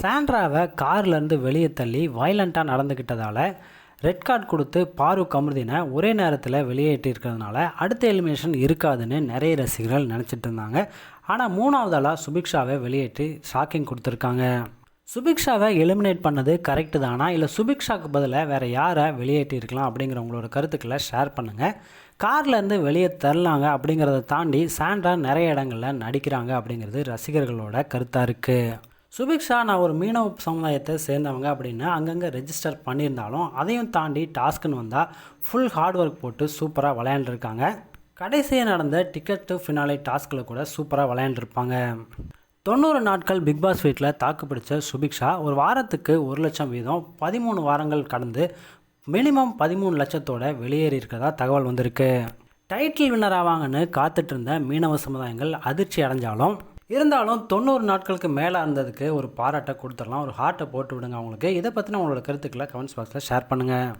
சாண்ட்ராவை கார்லேருந்து வெளியே தள்ளி வயலண்ட்டாக நடந்துக்கிட்டதால் red card கொடுத்து பாரூக் அமிர்தினை ஒரே நேரத்தில் வெளியேற்றிருக்கிறதுனால அடுத்த எலிமினேஷன் இருக்காதுன்னு நிறைய ரசிகர்கள் நினச்சிட்டு இருந்தாங்க. ஆனால் மூணாவது ஆளாக சுபிக்ஷாவை வெளியேற்றி ஷாக்கிங் கொடுத்துருக்காங்க. சுபிக்ஷாவை எலிமினேட் பண்ணது கரெக்டு தானா? இல்லை சுபிக்ஷாவுக்கு பதிலாக வேறு யாரை வெளியேற்றிருக்கலாம் அப்படிங்கிற உங்களோட கருத்துக்களை ஷேர் பண்ணுங்கள் கார்லேருந்து வெளியே தரலாங்க அப்படிங்கிறத தாண்டி சாண்ட்ரா நிறைய இடங்களில் நடிக்கிறாங்க அப்படிங்கிறது ரசிகர்களோட கருத்தாக இருக்குது சுபிக்ஷா நான் ஒரு மீனவ சமுதாயத்தை சேர்ந்தவங்க அப்படின்னு அங்கங்கே ரெஜிஸ்டர் பண்ணியிருந்தாலும் அதையும் தாண்டி டாஸ்க்குன்னு வந்தால் ஃபுல் ஹார்ட் ஒர்க் போட்டு சூப்பராக விளையாண்டுருக்காங்க. கடைசியாக நடந்த டிக்கெட் டு ஃபினாலே டாஸ்கில் கூட சூப்பராக விளையாண்டுருப்பாங்க. தொண்ணூறு நாட்கள் பிக் பாஸ் வீட்டில் தாக்கு பிடிச்ச சுபிக்ஷா ஒரு வாரத்துக்கு ஒரு லட்சம் வீதம் பதிமூணு வாரங்கள் கடந்து மினிமம் பதிமூணு லட்சத்தோட வெளியேறி இருக்கிறதா தகவல் வந்திருக்கு. டைட்டில் வின்னர் ஆவாங்கன்னு காத்துட்டு இருந்த மீனவ சமுதாயங்கள் அதிர்ச்சி அடைஞ்சாலும் இருந்தாலும் தொண்ணூறு நாட்களுக்கு மேலே இருந்ததுக்கு ஒரு பாராட்டை கொடுத்துடலாம். ஒரு ஹார்ட்டை போட்டு விடுங்க அவங்களுக்கு. இதை பற்றின உங்களோட கருத்துக்களை கமெண்ட்ஸ் பாக்ஸில் ஷேர் பண்ணுங்கள்